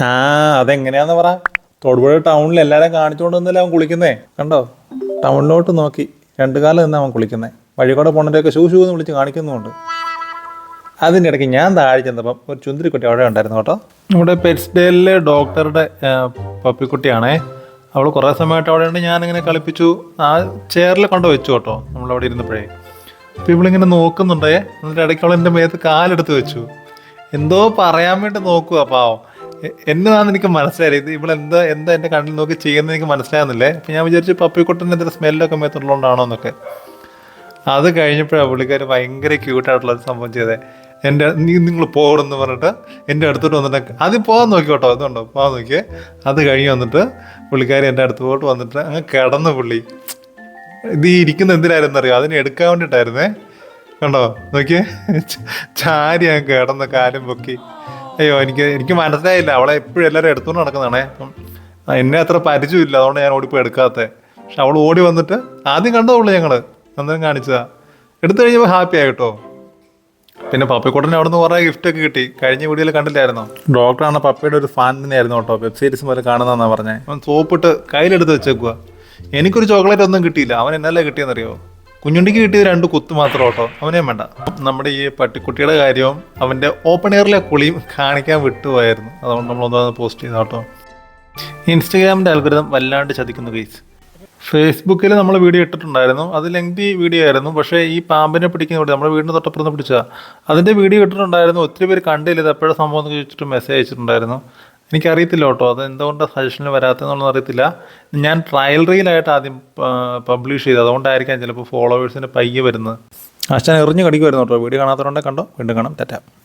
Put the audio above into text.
ആ അതെങ്ങനെയാന്ന് പറ. തൊടുപുഴ ടൗണിൽ എല്ലാവരും കാണിച്ചുകൊണ്ട് അവൻ കുളിക്കുന്നേ? കണ്ടോ? ടൗണിലോട്ട് നോക്കി. രണ്ടു കാലം നിന്ന് അവൻ കുളിക്കുന്നേ. വഴി കൂടെ ഷൂ ഷൂ എന്ന് വിളിച്ച് കാണിക്കുന്നുണ്ട് അതിന്റെ ഇടയ്ക്ക് ഞാൻ താഴെ ചെന്നപ്പം ഒരു ചുന്തിരിക്കുട്ടി അവിടെ ഉണ്ടായിരുന്നു കേട്ടോ. നമ്മുടെ പെറ്റ്സ് ഡേയിലെ ഡോക്ടറുടെ പപ്പിക്കുട്ടിയാണേ. അവൾ കുറേ സമയമായിട്ട് ഉണ്ട്. ഞാനിങ്ങനെ കളിപ്പിച്ചു. ആ ചെയറിൽ കൊണ്ട് വെച്ചു കേട്ടോ. നമ്മളവിടെ ഇരുന്നപ്പോഴേ. അപ്പോൾ ഇവളിങ്ങനെ നോക്കുന്നുണ്ടേ. എന്നിട്ട് ഇടയ്ക്ക് അവൾ എന്റെ മേത്ത് കാലെടുത്ത് വെച്ചു. എന്തോ പറയാൻ വേണ്ടി നോക്കുക പാവം. എന്നതാന്ന് എനിക്ക് മനസ്സിലായി ഇത് ഇവിടെ എന്താ എന്താ എന്റെ കണ്ണിൽ നോക്കി ചെയ്യുന്നത് എനിക്ക് മനസ്സിലാകുന്നില്ലേ അപ്പൊ ഞാൻ വിചാരിച്ചു പപ്പിക്കുട്ടന്റെ എന്തെങ്കിലും സ്മെല്ലൊക്കെ മേത്തുള്ളതുകൊണ്ടാണോ എന്നൊക്കെ അത് കഴിഞ്ഞപ്പോഴാണ് പുള്ളിക്കാർ ഭയങ്കര ക്യൂട്ടായിട്ടുള്ള ഒരു സംഭവം ചെയ്തേ. എന്റെ നീ നിങ്ങൾ പോകണമെന്ന് പറഞ്ഞിട്ട് എന്റെ അടുത്തോട്ട് വന്നിട്ട് അത് പോകാൻ നോക്കി കേട്ടോ അതുകൊണ്ടോ പോകാൻ നോക്കി അത് കഴിഞ്ഞ് വന്നിട്ട് പുള്ളിക്കാരി എന്റെ അടുത്തോട്ട് വന്നിട്ട് അങ്ങ് കിടന്ന് പുള്ളി. ഇത് ഈ ഇരിക്കുന്ന എന്തിനായിരുന്നു അറിയോ അതിനെ എടുക്കാൻ വേണ്ടിയിട്ടായിരുന്നേ. കണ്ടോ? നോക്കിയേ. ചാരി അങ്ങ് കിടന്ന് കാലും പൊക്കി. അയ്യോ എനിക്ക് എനിക്ക് മനസ്സിലായില്ല. അവളെ എപ്പോഴും എല്ലാവരും എടുത്തുകൊണ്ട് നടക്കുന്നതാണേ. അപ്പം എന്നെ അത്ര പരിചയമില്ല. അതുകൊണ്ട് ഞാൻ ഓടിപ്പോയി എടുക്കാത്തത് പക്ഷെ അവൾ ഓടി വന്നിട്ട് ആദ്യം കണ്ടതുള്ളൂ ഞങ്ങൾ. അന്നേരം കാണിച്ചതാ. എടുത്തു കഴിഞ്ഞപ്പോൾ ഹാപ്പി ആയിട്ടോ പിന്നെ പപ്പിക്കുട്ടനെ അവിടെ നിന്ന് കുറേ ഗിഫ്റ്റ് ഒക്കെ കിട്ടി. കഴിഞ്ഞ വീഡിയോയിൽ കണ്ടില്ലായിരുന്നോ? ഡോക്ടറാണ് പപ്പയുടെ ഒരു ഫാൻ തന്നെയായിരുന്നു കേട്ടോ. വെബ് സീരീസ് പോലെ കാണുന്നതെന്നാ പറഞ്ഞേ. അവൻ സോപ്പിട്ട് കയ്യിലെടുത്ത് വെച്ചേക്കുക എനിക്കൊരു ചോക്ലേറ്റ് ഒന്നും കിട്ടിയില്ല. അവൻ എന്നല്ലേ കിട്ടിയെന്നറിയോ? കുഞ്ഞുണ്ടിക്ക് കിട്ടിയത് രണ്ട് കുത്ത് മാത്രം കേട്ടോ. അവനെയും വേണ്ട. നമ്മുടെ ഈ പട്ടിക്കുട്ടിയുടെ കാര്യവും അവന്റെ ഓപ്പൺ എയറിലെ കുളിയും കാണിക്കാൻ വിട്ടുപോയായിരുന്നു. അതുകൊണ്ട് നമ്മളൊന്നും പോസ്റ്റ് ചെയ്ത കേട്ടോ. ഇൻസ്റ്റഗ്രാമിന്റെ അൽഗുരിതം വല്ലാണ്ട് ചതിക്കുന്നു ഗൈസ് ഫേസ്ബുക്കിൽ നമ്മൾ വീഡിയോ ഇട്ടിട്ടുണ്ടായിരുന്നു. അത് ലെങ്തി വീഡിയോ ആയിരുന്നു. പക്ഷേ ഈ പാമ്പിനെ പിടിക്കുന്ന വീഡിയോ നമ്മുടെ വീടിന് തൊട്ടപ്പുറത്ത് പിടിച്ച അതിന്റെ വീഡിയോ ഇട്ടിട്ടുണ്ടായിരുന്നു. ഒത്തിരി പേര് കണ്ടില്ല. ഇത് എപ്പോഴും സംഭവം എന്ന് ചോദിച്ചിട്ട് മെസ്സേജ് അയച്ചിട്ടുണ്ടായിരുന്നു. എനിക്കറിയത്തില്ല കേട്ടോ അത് എന്തുകൊണ്ട് സജഷനിൽ വരാത്തതെന്നുള്ളത് അറിയത്തില്ല. ഞാൻ ട്രയൽ റീലായിട്ട് ആദ്യം പബ്ലിഷ് ചെയ്തു. അതുകൊണ്ടായിരിക്കാം ചിലപ്പോൾ ഫോളോവേഴ്സിന് പയ്യെ വരുന്നത്. അച്ഛൻ എറിഞ്ഞ് കടിക്കുമായിരുന്നു കേട്ടോ. വീഡിയോ കാണാത്തതുകൊണ്ട് കണ്ടോ? വീണ്ടും കാണാം. തെറ്റാം